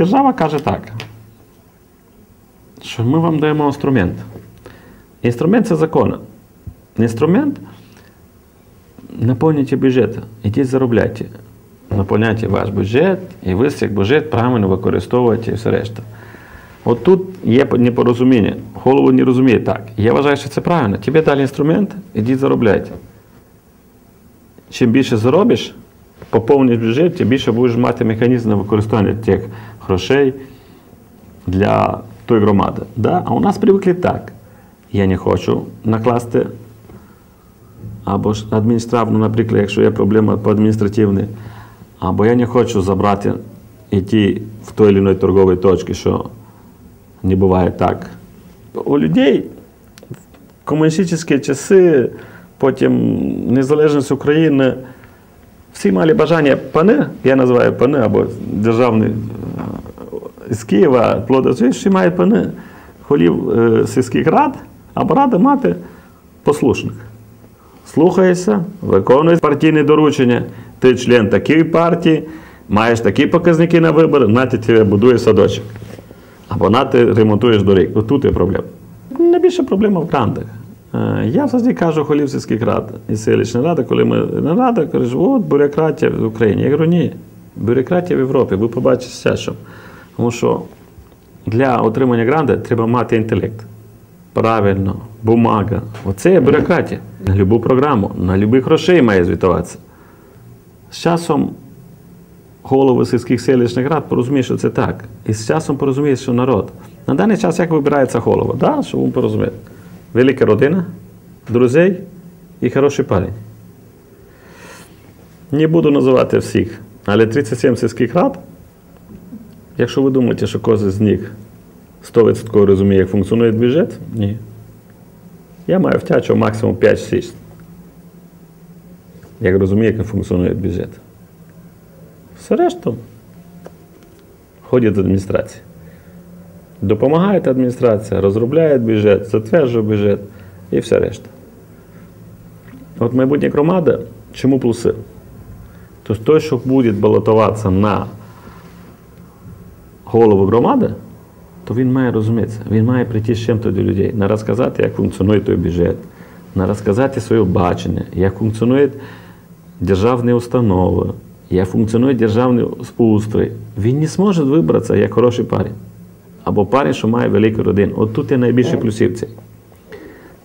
Держава каже так, що ми вам даємо інструмент. Інструмент це закон. Інструмент наповнюйте бюджет, ідіть заробляйте. Наповняйте ваш бюджет, і ви цей бюджет правильно використовуєте і все решта. От тут є непорозуміння. Голову не розуміє так. Я вважаю, що це правильно. Тобі дали інструмент, ідіть заробляйте. Чим більше заробиш, поповниш бюджет, тим більше будеш мати механізм використання тих грошей для тої громади. Да? А у нас привикли так. Я не хочу накласти або ж адміністративну, наприклад, якщо є проблема по адміністративній, або я не хочу забрати йти в той чи іншій торговій точці, що не буває так. У людей в комуністичні часи, потім незалежність України, всі мали бажання пани, я називаю пани, або державний е, з Києва, плодосвіт, всі мають пани голів е, сільських рад, або рада мати послушних. Слухаєшся, виконуєш партійне доручення, ти член такої партії, маєш такі показники на вибори, нати тебе будує садочок. Або на ти ремонтуєш доріг. Тут є проблема. Найбільша проблема в грантах. Е, Я завжди кажу голів сільських рад і селищних рад, коли ми на радах кажуть, от бюрократія в Україні. Я говорю, ні, бюрократія в Європі, ви побачите все, що. Тому що для отримання гранта треба мати інтелект. Правильно, бумага. Оце є бюрократія. На будь-яку програму, на будь-яких грошей має звітуватися. З часом голови сільських селищних рад порозуміють, що це так. І з часом порозуміє, що народ. На даний час як вибирається голова? Да? Щоб він порозумів. Велика родина, друзей і хороший парень. Не буду називати всіх, але 37 сільських рад, якщо ви думаєте, що кожен з них 100% розуміє, як функціонує бюджет, ні. Я маю втячу максимум 5-6. Як розумію, як функціонує бюджет. Все решту ходять з адміністрації. Допомагає адміністрація, розробляє бюджет, затверджує бюджет і все решта. От майбутня громада, чому плюси? Тобто той, що буде балотуватися на голову громади, то він має розумітися, він має прийти з чим-то до людей, на розказати, як функціонує той бюджет, на розказати своє бачення, як функціонують державні установи, як функціонує державний устрій. Він не зможе вибратися як хороший парень. Або парень, що має велику родину. От тут є найбільше плюсів цей.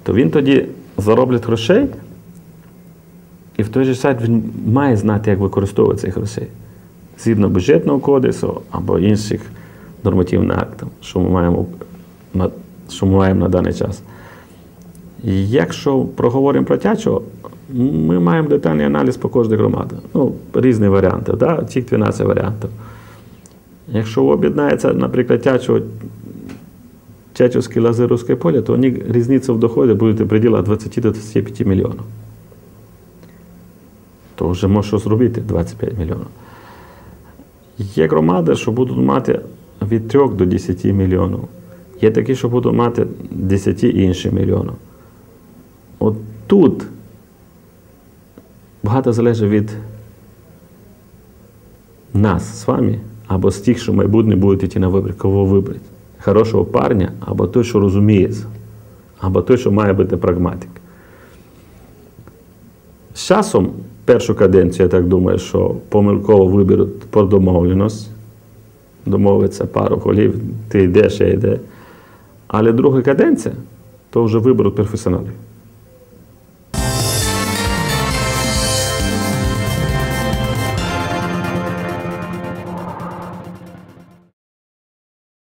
То він тоді зароблять грошей, і в той же час він має знати, як використовувати цих грошей. Згідно бюджетного кодексу або інших нормативних актів, що ми маємо на, що ми маємо на даний час. Якщо проговоримо про тячо, ми маємо детальний аналіз по кожній громаді. Ну, різні варіанти, да? цих 12 варіантів. Якщо об'єднається, наприклад, тячо, Тячівське Лазерівське поле, то вони різниця в доході буде приділа 20 до 25 мільйонів. То вже може щось зробити 25 мільйонів. Є громади, що будуть мати від 3 до 10 мільйонів. Є такі, що будуть мати 10 інших мільйонів. От тут багато залежить від нас з вами, або з тих, що в майбутнє будуть йти на вибір, кого вибрати. Хорошого парня, або той, що розуміється, або той, що має бути прагматик. З часом, першу каденцію, я так думаю, що помилково виберуть по домовленості. Домовиться пару голів, ти йдеш, я йде. Але друга каденція, то вже виберуть професіоналів.